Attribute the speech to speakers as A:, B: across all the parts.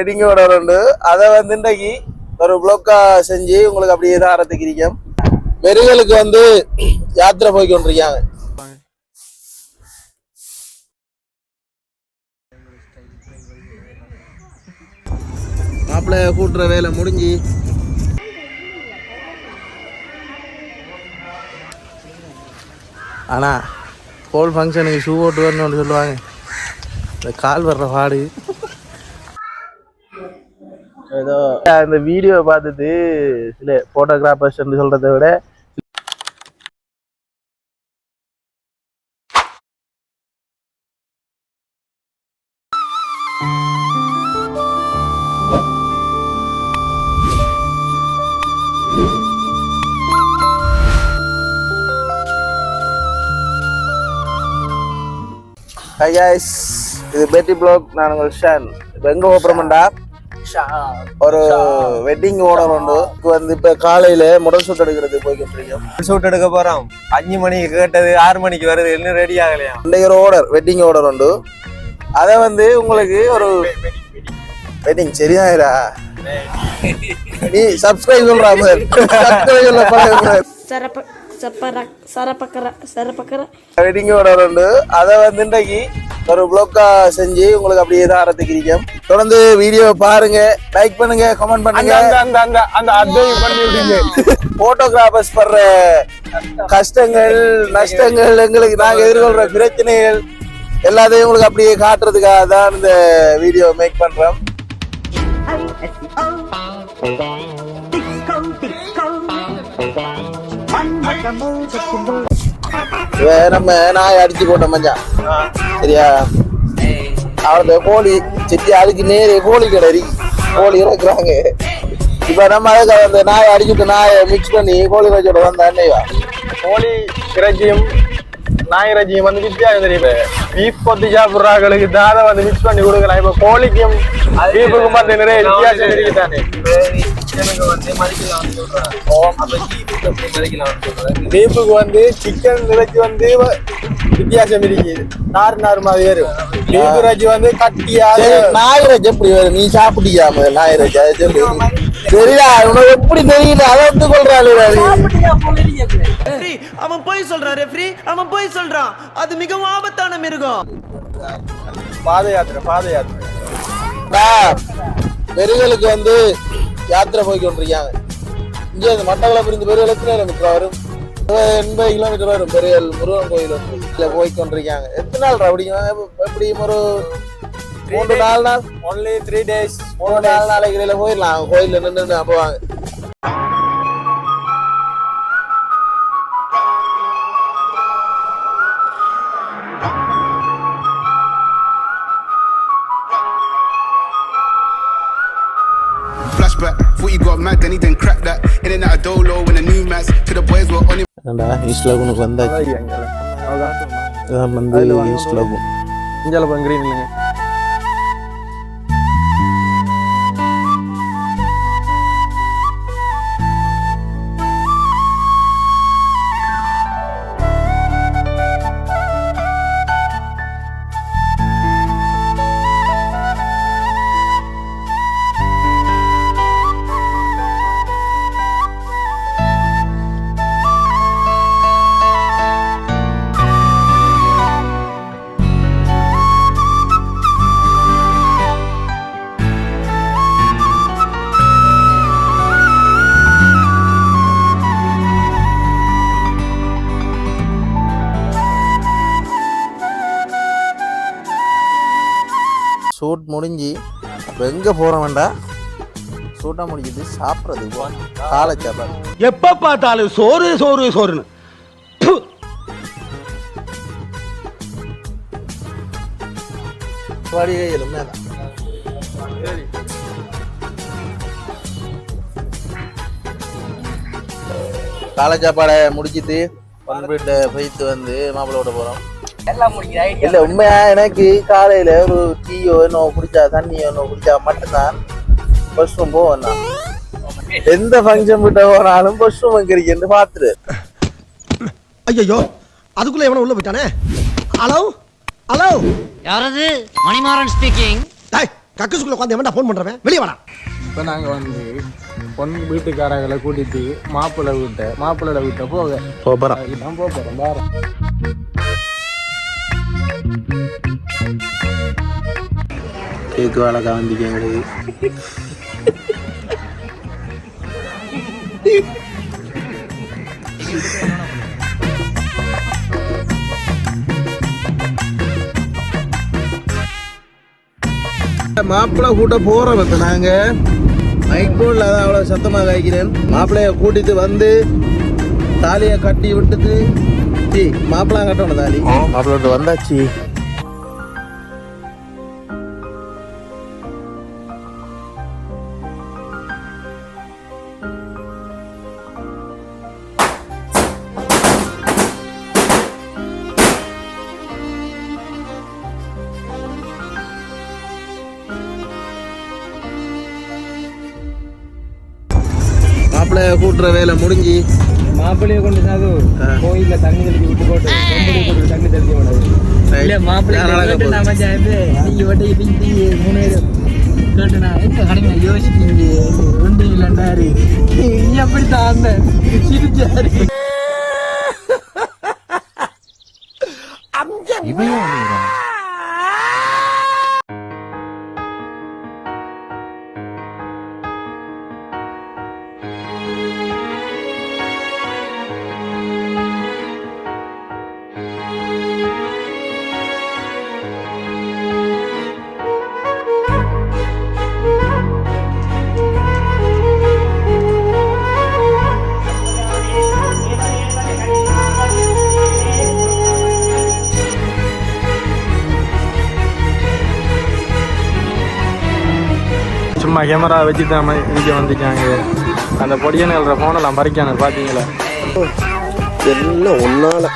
A: Wedding order உண்டு. அதை வந்து இன்றைக்கு ஒரு ப்ளோக்கா செஞ்சு உங்களுக்கு அப்படியே தான் இருக்கேன் மெருகலுக்கு வந்து யாத்திரை போய் கொண்டிருக்காங்க. மாப்பிள்ளை கூட்டுற வேலை முடிஞ்சு. ஆனா போல் ஃபங்க்ஷனுக்கு ஷூ போட்டு வரணும்னு சொல்லுவாங்க. இந்த கால் வர்ற பாடு. ஏதோ இந்த வீடியோ பார்த்துட்டு சில போட்டோகிராஃபர்ஸ் சொல்றதை விட ஹை guys இது பெட்டி ப்ளாக் நான் உங்கள் ஷான் இப்போ எங்கே ஓப்பரமெண்டா ஒரு வெட்டிங் ஓனர் உண்டு. வந்து இப்போ காலையில் முதல் ஷூட் எடுக்கிறது போய்கிட்டு இருக்கோம்
B: ஷூட் எடுக்க போறோம். அஞ்சு மணிக்கு கேட்டது ஆறு மணிக்கு வருது இன்னும் ரெடி ஆகலையா?
A: இன்றைக்கு ஒரு ஓர்டர் வெட்டிங் ஓர்டர் உண்டு. அதை வந்து உங்களுக்கு ஒரு வெட்டிங் சரியாயிரா நீ சப்ஸ்கிரைப் சொல்றா முதல். சப்ஸ்கிரைப் சொல்ல
C: சப்பர சரப்பக்கர
A: அதை வந்து இன்றைக்கு ஒரு ப்ளோக்கா செஞ்சு உங்களுக்கு அப்படியே தாரத்துக்கு இருக்கேன். தொடர்ந்து வீடியோ பாருங்க லைக் பண்ணுங்க கமெண்ட் பண்ணுங்க.
B: அந்த அந்த அந்த அதையும் பண்ணி விடுங்க.
A: போட்டோகிராஃபர்ஸ் படுற கஷ்டங்கள் நஷ்டங்கள் எங்களுக்கு நாங்க எதிர்கொள்ற பிரச்சனைகள் எல்லாத்தையும் உங்களுக்கு அப்படியே காட்டுறதுக்காக தான் இந்த வீடியோ மேக் பண்றோம். நம்ம நாய் அடிச்சு போட்ட மஞ்சா சரியா? அவரது கோழி சிட்டி அதுக்கு நேரே கோழி கடை இருக்கு. கோழி இறக்குறாங்க. இப்ப நம்ம அதுக்கு அந்த நாயை அடிச்சுட்டு நாயை மிக்ஸ் பண்ணி கோழி ரஜோட வந்தா என்னையா
B: கோழி இறைச்சியும் நாய் இறைச்சியும் வந்து வித்தியாசம் தெரியுது பீஃப் கொத்தி சாப்பிட்றாங்களுக்கு தாதை வந்து மிக்ஸ் பண்ணி கொடுக்கலாம். இப்ப கோழிக்கும் பீஃபுக்கும் வந்து நிறைய வித்தியாசம் இருக்குதானே பீஃபுக்கு வந்து சிக்கன் இறைச்சி வந்து வித்தியாசம் இருக்கு. நார் நார் மாதிரி வரும் பீஃப் இறைச்சி வந்து கட்டியா
A: நாய் இறைச்சி எப்படி வரும்? நீ சாப்பிட்டியா நாய் இறைச்சி அதை சொல்லு. தெரியல உனக்கு எப்படி தெரியல அதை வந்து
D: ரெஃப்ரி அவன் போய் சொல்றான் ரெஃப்ரி. அவன் போய் சொல்றான். அது மிகவும் ஆபத்தான மிருகம்.
B: பாத யாத்திரை பாத யாத்திரை.
A: பெருகளுக்கு வந்து யாத்திரை போய் கொண்டிருக்காங்க. இங்க இந்த மட்டக்களப்பு இருந்து பெருகள் எத்தனை கிலோமீட்டர் வரும்? எண்பது கிலோமீட்டர் வரும். பெரியல் முருகன் கோயில் போய் கொண்டிருக்காங்க. எத்தனை நாள் அப்படிங்க எப்படியும் ஒரு மூன்று நாலு நாள்
B: ஒன்லி த்ரீ டேஸ்
A: மூணு நாலு நாளைக்கு இடையில போயிடலாம் கோயில்ல நின்று போவாங்க
E: Flashback, thought you got mad, then he then cracked that.
A: Shoot முடிஞ்சு இப்போ எங்கே போகிறோம்டா ஷூட்டாக முடிஞ்சது சாப்பிட்றது. காலை சாப்பாடு.
F: எப்ப பார்த்தாலும் சோறு சோறு சோறுன்னு.
A: வழியே தான் காலை சாப்பாடை முடிச்சிட்டு பண்பிட்ட போயிட்டு வந்து மாப்பிள்ளோட போகிறோம் இல்ல உண்மையா எனக்கு காலையில ஒரு டீயோ என்னோ குடிச்சா தண்ணியோ என்னோ குடிச்சா மட்டும்தான் பஸ் ரூம் போவேன் நான். எந்த ஃபங்க்ஷன் விட்ட போனாலும் பஸ் ரூம் எங்க இருக்குன்னு பாத்துரு
F: ஐயோ அதுக்குள்ள எவன உள்ள போயிட்டானே? ஹலோ ஹலோ
G: யாரது? மணிமாறன் ஸ்பீக்கிங்
F: டேய் கக்கசுக்குள்ள உட்காந்து எவன்டா ஃபோன் பண்றவன்? வெளியே வாடா.
B: இப்போ நாங்கள் வந்து பொன் வீட்டுக்காரங்களை கூட்டிட்டு மாப்பிள்ளை வீட்டை மாப்பிள்ளை வீட்டை போக.
A: போறோம்.
B: அதுதான் போக போகிறோம் பாரு.
A: கேக்கு வேலை காந்திக்கு எங்களுக்கு மாப்பிள்ளை கூட்ட போறோம் இப்ப நாங்க. மைக் போர்டில் அதான் அவ்வளோ சத்தமாக காய்க்கிறேன். மாப்பிள்ளைய கூட்டிட்டு வந்து தாலியை கட்டி விட்டுட்டு சி மாப்பிள்ளை கட்டணும் தாலி மாப்பிள்ளை வந்தாச்சு. மாப்பிள்ளைய கூட்டுற வேலை முடிஞ்சு.
B: மாப்பிள்ளையை கொண்டு சாது கோயில்ல தண்ணி தெளிச்சு விட்டு போட்டு பொம்பளை கொண்டு தண்ணி தெளிச்சு விடாது
G: இல்ல மாப்பிள்ளை. நாம சேர்ந்து நீங்க வட்டி பிஞ்சி மூணு பேரும் கேட்டு நான் எங்க கடைமை யோசிப்பீங்க ஒன்று இல்லைண்டாரு நீ அப்படித்தான் அந்த சிரிச்சாரு
B: சும்மா கேமரா வச்சு தான் இங்கே வந்துட்டாங்க. அந்த பொடியனுங்கிற ஃபோனெல்லாம் பறிக்கானு பார்த்தீங்களா
F: எல்லாம் ஒன்னால.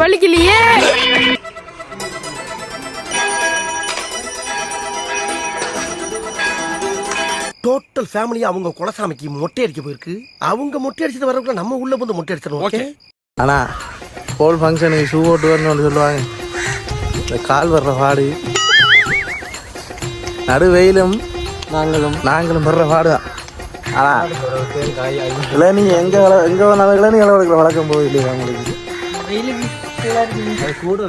C: வலிக்கலையே
F: டோட்டல் ஃபேமிலி அவங்க குலசாமிக்கு மொட்டை அடிக்க போயிருக்கு. அவங்க மொட்டை அடிச்சிட்டு வரக்குள்ள நம்ம உள்ள வந்து மொட்டை அடிச்சிடணும் ஓகே
A: ஆனா ஹோல் ஃபங்க்ஷனுக்கு ஷூ போட்டு வரணும்னு சொல்லுவாங்க. இந்த கால் வர்ற பாடு. நடு வெயிலும் நாங்களும் நாங்களும் வர்ற பாடு தான் ஆனா இளநீ எங்க வள- எங்க வேணாலும் இளநீ அளவுக்கு வழக்கம் போயில்லையா உங்களுக்கு?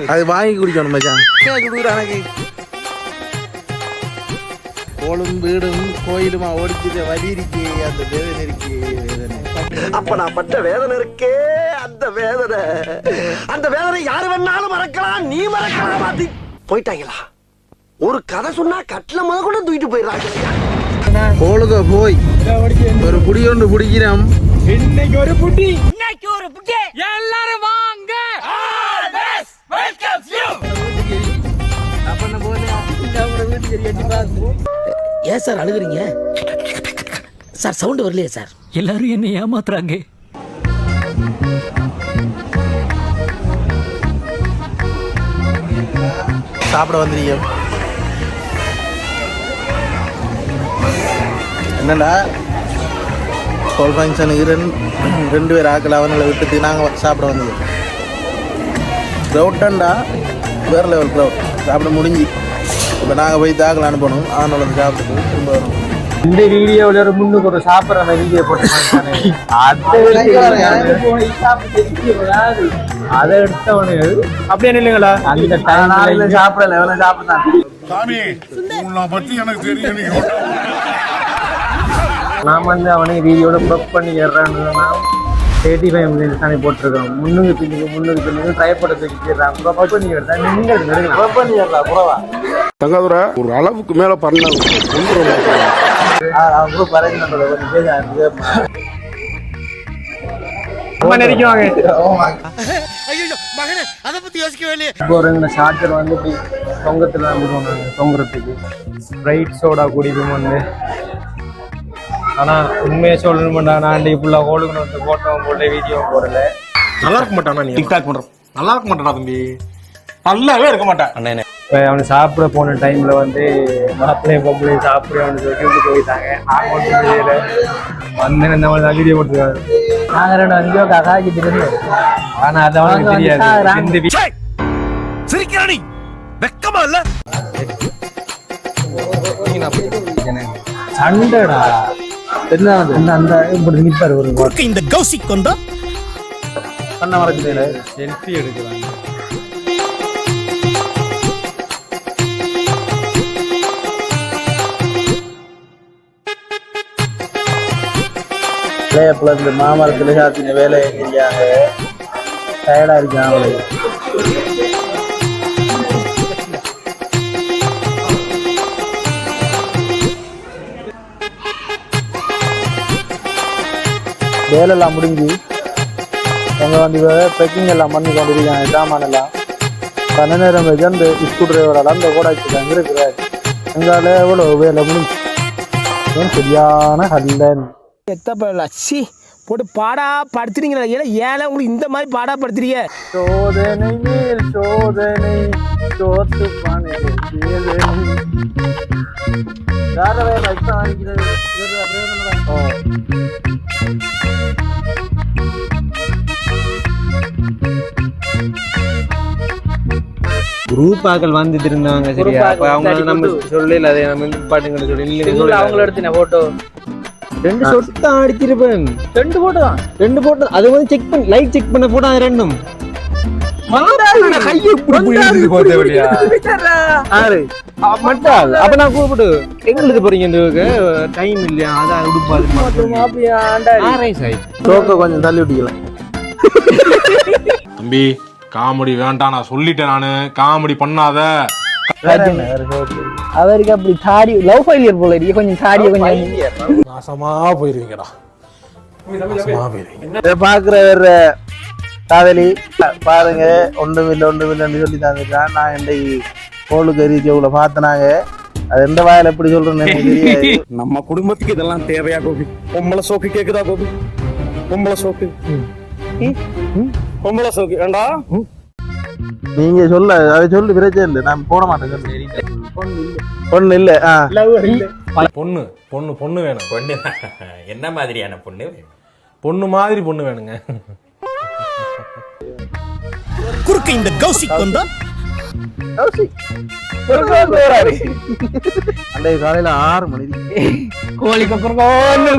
A: அது வாங்கி குடிக்கணும் மச்சான். குடுக்குறான் எனக்கு கோளும் வீடும் கோயிலுமா ஓடிச்சு வலி இருக்கே அந்த வேதனை இருக்கே வேதனை.
F: அப்ப நான் பட்ட வேதனை இருக்கே அந்த வேதனை. அந்த வேதனை யாரு வேணாலும் மறக்கலாம் நீ மறக்கலாம் போயிட்டாங்களா? ஒரு கதை சொன்னா கட்டில முத கூட தூக்கிட்டு போயிடுறாங்க.
A: கோளுக போய். ஒரு புடி ஒன்று பிடிக்கிறோம்
B: இன்னைக்கு ஒரு புட்டி
F: ஏன் சார் அழுகுறீங்க? சார் சவுண்ட் வரலையே சார்.
G: எல்லாரும் என்ன ஏமாத்துறாங்க.
A: சாப்பிட வந்துருக்கோம் என்னடா? ஹோல் ஃபங்க்ஷனுக்கு ரெண்டு ரெண்டு பேர் ஆக்கள் அவங்களை விட்டுட்டு நாங்கள் சாப்பிட வந்தது. க்ரௌட்டண்டா வேறு லெவல் க்ரௌட் சாப்பிட முடிஞ்சு. இப்போ நாங்கள் போய் தாக்கல் அனுப்பணும். அவனோட வந்து சாப்பிட்டுட்டு திரும்ப வரும்
B: இந்த வீடியோவில் ஒரு முன்னுக்கு ஒரு சாப்பிட்ற அந்த வீடியோ போட்டு அதை எடுத்தவனு. அப்படியே இல்லைங்களா அந்த
A: சாப்பிடல எவ்வளோ சாப்பிட்டான்
H: சாமி உன்னை பத்தி எனக்கு தெரியும்
B: நான் வந்து அவனை வீடியோட ப்ரொக் பண்ணி ஏறான்னு தேர்ட்டி ஃபைவ் மினிட்ஸ் தானே போட்டிருக்கோம் முன்னுக்கு பின்னுக்கு முன்னுக்கு பின்னுக்கு ட்ரைப்போட தூக்கி போயிடுறான். ப்ரொக் பண்ணி எடுத்தா நீங்கள் எடுக்கலாம்
A: பண்ணி புறவா
H: தங்காதுரா ஒரு அளவுக்கு மேல பண்ண
A: அவன் குரூப் அரேஞ்ச் பண்ணுறத கொஞ்சம் பேச
B: ரொம்ப நெருக்குவாங்க
F: மகனே அதை பத்தி யோசிக்கவே இல்லையே.
B: இப்போ ஒரு இந்த சார்ஜர் வந்து இப்படி தொங்கத்தில் தான் போடுவோம் நாங்கள் தொங்குறதுக்கு. ஸ்ப்ரைட் சோடா குடிக்கும் வந்து. ஆனால் உண்மையை சொல்லணுமெண்டா நான் ஃபுல்லாக ஹோலுக்கு வந்து ஃபோட்டோ போடல வீடியோ போடல.
H: நல்லா இருக்க மாட்டானா நீ? டிக்டாக் பண்ற நல்லா இருக்க மாட்டானா தம்பி? நல்லாவே இருக்க மாட்டேன்
B: இப்போ அவனை சாப்பிட போன டைம்ல வந்து மாப்பிள்ளையும் பொம்பளையும் சாப்பிடுவான்னு சொல்லிட்டு விட்டு போயிட்டாங்க. நான் மட்டும் தெரியல வந்து இந்த மாதிரி வீடியோ போட்டுருக்காரு. நாங்கள் ரெண்டு அஞ்சோ ககாக்கிட்டு இருந்தோம் ஆனால் அது அவனுக்கு தெரியாது.
F: சிரிக்கிறானி
D: வெக்கமா இல்ல?
G: சண்டைடா. என்ன அந்த அந்த இப்படி நிப்பாரு ஒரு
D: இந்த கௌசிக் கொண்டா?
A: கண்ணை மறைச்சிட்டே
B: செல்ஃபி எடுக்கிறாங்க.
A: பிள்ளையப்புல இந்த மாமரத்துல சாத்தின வேலையை செஞ்சாங்க. டயர்டா இருக்கான் அவளுக்கு வேலையெல்லாம் முடிஞ்சு அவங்க வந்து பேக்கிங் எல்லாம் பண்ணி கொண்டிருக்காங்க சாமான் எல்லாம். கண்ண நேரம் வச்சு அந்த ஸ்கூ டிரைவரால் அந்த கூட வச்சுருக்காங்க இருக்கிறார். எங்களால் எவ்வளோ வேலை முடிஞ்சு? சரியான ஹல்லன்
G: எத்தப்படல சி போட்டு பாடா படுத்துறீங்களா ஏன்னா ஏழை உங்களுக்கு இந்த மாதிரி பாடா படுத்துறீங்க?
A: சோதனை மேல் சோதனை சோத்து பானை
B: ஆக்கள் வந்துட்டு இருந்தாங்க சரியா அப்ப அவங்க நம்ம சொல்லல அதை நம்ம பாட்டுங்களை சொல்லி
G: அவங்கள எடுத்தின போட்டோ
B: ரெண்டு ஷொட் தான் அடிச்சிருப்பேன்.
G: ரெண்டு போட்டோ தான்.
B: ரெண்டு போட்டோ அது வந்து செக் பண்ணி லைக் செக் பண்ண போட்டோ அது ரெண்டும். அப்ப நான் கூப்பிட்டு எங்களுக்கு போறீங்க டைம் இல்லையா? அதான் உடுப்பாது
A: கொஞ்சம் தள்ளி விட்டுக்கலாம்.
H: தம்பி காமெடி வேண்டாம் நான் சொல்லிட்டேன் நானு. காமெடி பண்ணாத.
G: அவருக்கு அப்படி தாடி லவ் ஃபெயிலியர் போல இருக்கு. கொஞ்சம் தாடியை கொஞ்சம்
H: நாசமா போயிருவீங்கடா. நாசமா போயிருவீங்க.
A: இதை பாக்குற வேற காதலி பாருங்க ஒன்றும் இல்லை ஒன்றும் இல்லைன்னு சொல்லி தந்துட்டான். நான் இன்றைக்கு கோளுக்கு எரிச்சு இவ்வளோ பார்த்தனாங்க. அது எந்த வாயில எப்படி சொல்றேன்னு எனக்கு தெரியாது.
D: நம்ம குடும்பத்துக்கு இதெல்லாம் தேவையா கோபி? பொம்பளை சோக்கு கேக்குதா கோபி? பொம்பளை சோக்கு. பொம்பளை சோக்கு ஏண்டா?
A: நீங்க சொல்ல அதை சொல்லு பிரச்சனை இல்லை. நான் போட மாட்டேன் ஒண்ணு இல்ல.
H: பொண்ணு பொண்ணு பொண்ணு வேணும்.
I: பொண்ணு என்ன மாதிரியான பொண்ணு
H: பொண்ணு மாதிரி பொண்ணு வேணுங்க.
D: குறுக்க இந்த கௌசிக்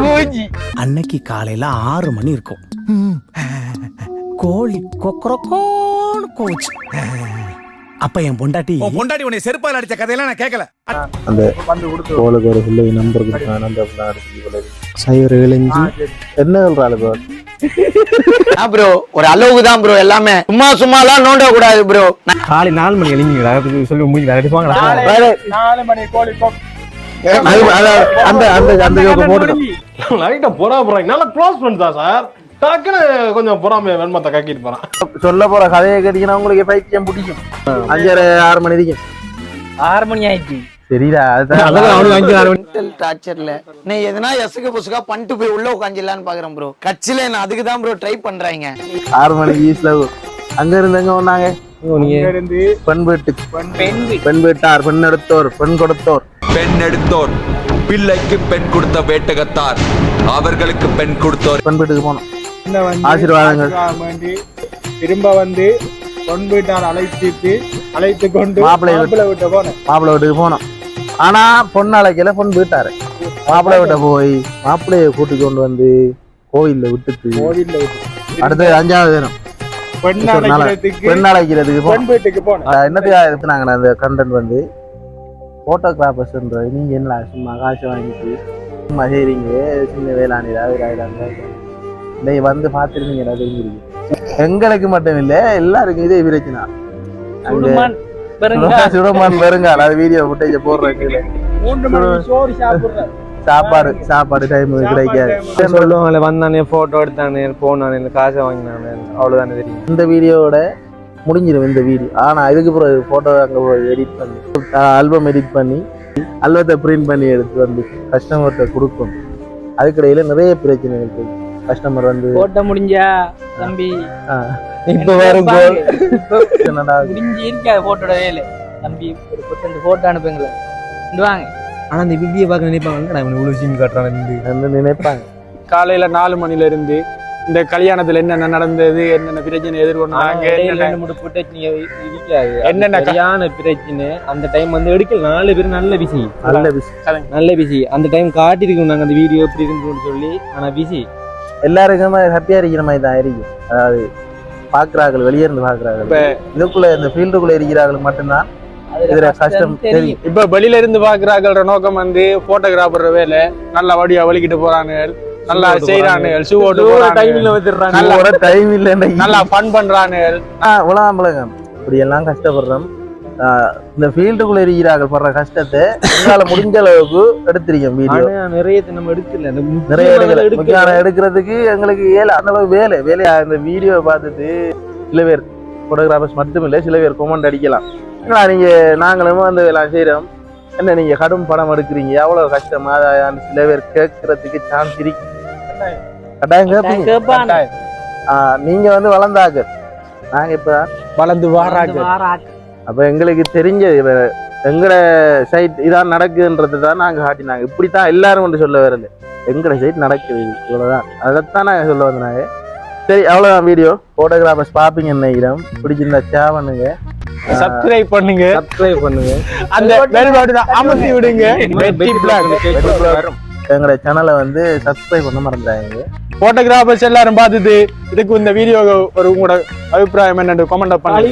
G: கூச்சி
D: அன்னைக்கு காலையில ஆறு மணி. இருக்கும். கோழி கொக்கரக்கோன்னு கோச்சு அப்ப என் பொண்டாட்டி பொண்டாட்டி உன்னை செருப்பால் அடிச்ச கதையெல்லாம் நான் கேட்கல.
A: அந்த கோளுக்கு ஒரு பிள்ளை நம்பர் கொடுத்தான் சைவர் இளைஞ்சி என்ன சொல்றாள் இப்போ
F: ப்ரோ ஒரு அளவுக்கு தான் ப்ரோ எல்லாமே. சும்மா சும்மா எல்லாம் நோண்ட கூடாது ப்ரோ
B: காலை நாலு மணி எழுந்தீங்களா சொல்லி முடிஞ்சு அடிப்பாங்களா
G: நாலு மணி கோழி
A: அந்த அந்த அந்த போட்டுட்டோம்
H: லைட்டா பொறா போறாங்க நல்லா க்ளோஸ் பண்ணிட்டா சார் டக்குன்னு கொஞ்சம் பொறாமைய வெண்மத்தை கக்கிட்டு போறான்.
A: சொல்ல போற கதையை கேட்டீங்கன்னா உங்களுக்கு பைத்தியம் பிடிக்கும். அஞ்சரை ஆறு மணி வரைக்கும்.
G: ஆறு மணி ஆயிடுச்சு.
A: சரிடா
F: டார்ச்சர்ல நீ எதனா எசுக்கு புசுக்கா பண்ணிட்டு போய் உள்ள உட்காந்துலான்னு பாக்குறேன் ப்ரோ கட்சியில நான் அதுக்கு தான் ப்ரோ ட்ரை பண்றாங்க.
A: ஆறு மணிக்கு ஈஸ்ல அங்க இருந்து எங்க வந்தாங்க?
G: இருந்து
A: பெண் வீட்டுக்கு
G: பெண்
A: பெண் வீட்டார் பெண் எடுத்தோர் பெண் கொடுத்தோர்.
I: பெண் எடுத்தோர். பிள்ளைக்கு பெண் கொடுத்த வேட்டகத்தார். அவர்களுக்கு பெண் கொடுத்தோர்.
A: பெண் வீட்டுக்கு போனோம்.
G: வந்து
A: ஆசீர்வாதங்கள்.
G: ஆசீர்வாதம் வேண்டி திரும்ப வந்து பொன் வீட்டார் அழைச்சிட்டு அழைத்து கொண்டு
A: மாப்பிள்ளை வீட்டு-
G: போனேன்.
A: மாப்பிள்ளை வீட்டுக்கு போனோம். ஆனா பொண்ணு அழைக்கல பொண்ணு வீட்டாரு. மாப்பிள்ளை வீட்டை போய் மாப்பிள்ளைய கூட்டி கொண்டு வந்து கோயில்ல விட்டுட்டு
G: கோவில்ல விட்டு
A: அடுத்து அஞ்சாவது தினம்.
G: பெண் அழைக்கிறதுக்கு
A: பெண் அழைக்கிறதுக்கு
G: பெண் வீட்டுக்கு
A: என்னத்துக்காக அந்த கண்டென்ட் வந்து? ஃபோட்டோகிராஃபர்ஸ்ன்றது நீங்க என்ன சும்மா காசு வாங்கிட்டு சும்மா செய்றீங்க? சின்ன வேளாண் இதை வந்து பார்த்துருந்தீங்களா தெரிஞ்சிருக்கு எங்களுக்கு மட்டும் இல்ல எல்லாருக்கும் இதே பிரச்சனை
G: சுடுமான் பெருங்கா.
A: சுடமான் வருங்கால் அது வீடியோ ஃபுட்டேஜ் போடுறேன் சாப்பாடு சாப்பாடு டைம் கிடைக்காது.
B: சொல்லுவாங்களே வந்தானே போட்டோ எடுத்தானே போனானே காசை வாங்கினானே அவ்வளவுதானே தெரியும்.
A: இந்த வீடியோவோட முடிஞ்சிடும் இந்த வீடியோ ஆனா இதுக்கு பிறகு போட்டோ அங்க போய் எடிட் பண்ணி ஆல்பம் எடிட் பண்ணி ஆல்பத்தை பிரிண்ட் பண்ணி எடுத்து வந்து கஸ்டமர்கிட்ட கொடுக்கணும். அதுக்கிடையில நிறைய பிரச்சனை இருக்கு கஸ்டமர் வந்து
G: போட்ட முடிஞ்சா தம்பி.
A: இப்ப வரும் கோல் என்னடா
G: முடிஞ்சு இருக்காது போட்டோட வேலை தம்பி ஒரு பத்து போட்டோ அனுப்புங்களேன். இங்க வாங்க.
B: ஆனா இந்த வீடியோ பார்க்க நினைப்பாங்க நான் இவ்வளவு சீன் காட்டுறான்?
A: வந்து நினைப்பாங்க.
G: காலையில நாலு மணில இருந்து
J: இந்த கல்யாணத்துல என்னென்ன நடந்தது என்னென்ன பிரச்சனை எதிர்கொண்டாங்க என்னென்ன என்னென்ன க-
B: சரியான பிரச்சனை அந்த டைம் வந்து எடுக்கல. நாலு பேர் நல்ல பிசி
A: நல்ல விஷயம்
B: நல்ல பிசி அந்த டைம் காட்டிருக்கோம் நாங்க அந்த வீடியோ எப்படி இருக்குன்னு சொல்லி. ஆனா பிசி
A: எல்லாருக்குமே ஹாப்பியா இருக்கிற மாதிரி தான் இருக்கும் அதாவது பாக்குறார்கள் வெளியே இருந்து பாக்குறார்கள் இதுக்குள்ள இந்த ஃபீல்டுக்குள்ள இருக்கிறார்கள் மட்டும்தான் இதுல கஷ்டம் தெரியும்.
J: இப்ப வெளியில இருந்து பாக்குறாங்கள நோக்கம் வந்து போட்டோகிராஃபர் வேலை. நல்லா வடியா வலிக்கிட்டு போறானுங்க நல்லா செய்யறானுங்க ஷூ ஓட்டு
B: வந்துடுறாங்க
J: நல்லா
A: டைம் இல்லை
J: நல்லா ஃபன் பண்றானுங்க
A: உலகம் உலகம். இப்படி எல்லாம் கஷ்டப்படுறோம். இந்த ஃபீல்டுக்குள்ள இருக்கிறார்கள் படுற கஷ்டத்தை எங்களால முடிஞ்ச அளவுக்கு எடுத்திருக்கோம் வீடியோ.
B: நிறைய நம்ம எடுக்கல.
A: நிறைய எடுக்கல. எடுக்கிறதுக்கு எங்களுக்கு ஏழை அந்த அளவுக்கு வேலை. வேலையா இந்த வீடியோ பார்த்துட்டு சில பேர் ஃபோட்டோகிராஃபர்ஸ் மட்டும் இல்லை சில பேர் கொமெண்ட் அடிக்கலாம். ஏன்னா நீங்க நாங்களும் அந்த எல்லாம் செய்றோம். என்ன நீங்க கடும் படம் எடுக்கிறீங்க? எவ்வளவு கஷ்டமா? அதான் சில பேர் கேட்கறதுக்கு சான்ஸ் இருக்கு. கட்டாயம் கேட்பீங்க? நீங்க வந்து வளர்ந்தாக்க நாங்க இப்ப
J: வளர்ந்து வாராங்க
A: அப்ப எங்களுக்கு தெரிஞ்ச எங்கட சைட் இதான் நடக்குதுன்றது தான் நாங்க காட்டினாங்க. இப்படித்தான் எல்லாரும் கொண்டு சொல்ல வரல எங்கட சைட் நடக்குது இது. இவ்வளவுதான். அதைத்தான் நாங்க சொல்ல வந்தாங்க சரி அவ்வளவுதான் வீடியோ போட்டோகிராஃபர்ஸ் பாப்பீங்க நினைக்கிறோம் பிடிச்சிருந்தா ஷேர் பண்ணுங்க.
J: சப்ஸ்கிரைப் பண்ணுங்க.
B: சப்ஸ்கிரைப் பண்ணுங்க.
J: அந்த பெல் பட்டனை அமர்த்தி விடுங்க.
A: எங்களோட சேனலை வந்து சப்ஸ்கிரைப் பண்ண மறந்துடாங்க
J: போட்டோகிராஃபர்ஸ் எல்லாரும் பார்த்துட்டு இதுக்கு இந்த வீடியோ ஒரு உங்களோட அபிப்பிராயம் என்னென்று கமெண்ட் பண்ணுங்க.